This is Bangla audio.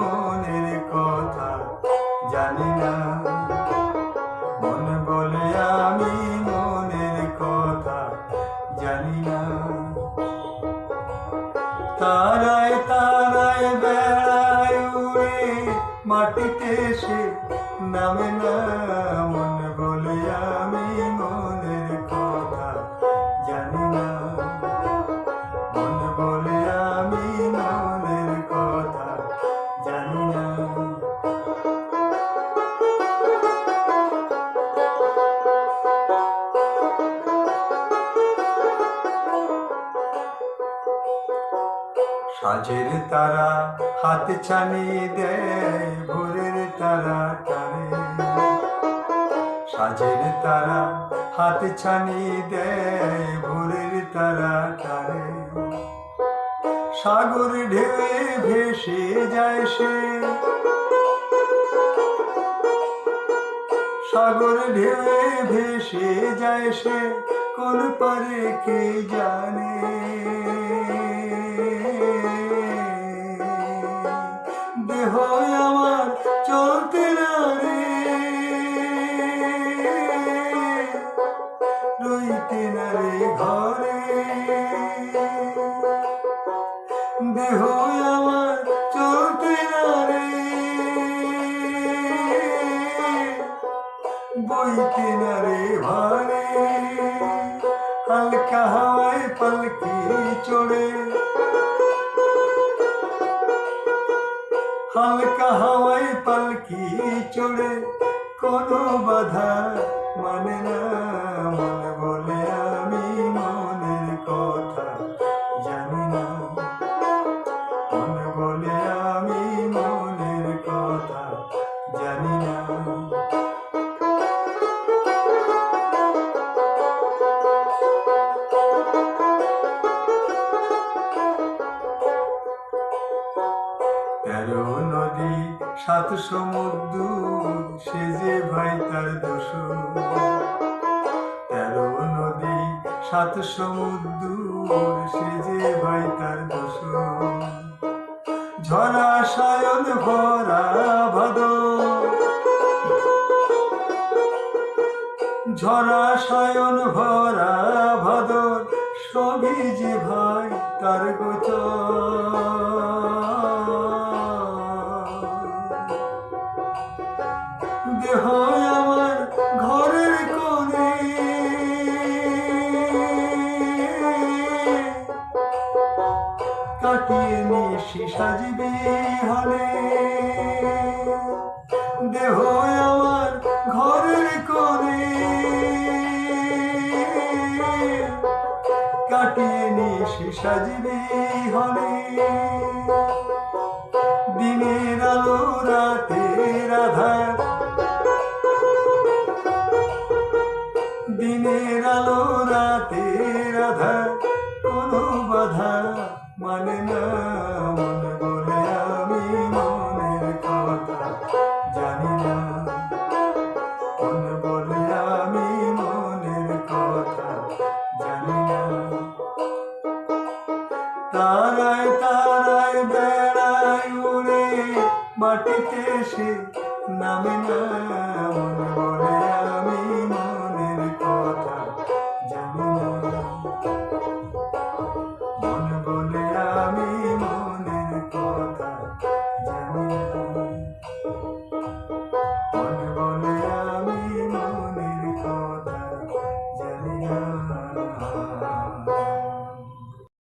মনের কথা জানি না। মন বলে আমি মনের কথা জানি না। তারায় তারায় বেড়ায় উড়ে মাটিতে সে নামে না। মন বলে আমি মন সাজের তারা, হাত ছানি দেয় ভোরের তারা টানে সাজের তারা, হাত ছানি দেয় ভোরের তারা টানে সাগর ঢেউয়ে ভেসে যায় সে। সাগর ঢেউয়ে ভেসে যায় সে। কোন পারে কে জানে? দেহ আমার চলতে না রে। বইতে না রে ভারে চড়ে, কোনো বাধা মানে না, মনে সাত সমুদ্র, সে যে ভাই তার দোষ তেরো নদী, সাত সমুদ্র, সে যে ভাই তার দোষ ঝরা সায়ন, ভরা ভাদ ঝরা সায়ন, ভরা ভাদর, সবই যে ভাই তার গোচর। নিশি সাজবে হলে দেহ আমার ঘরের কোণে। কাটিয়ে নিশি সাজবে হলে দিনের আলো রাতের আধার। দিনের আলো রাতের আধার, কোনো বাধা মানে না মনে বলে আমি মনের কথা জানি না। মনে বলে আমি মনের কথা জানি না। তারায় তারায় বেড়ায় উড়ে মাটিতে সে নামে না, মনে বলে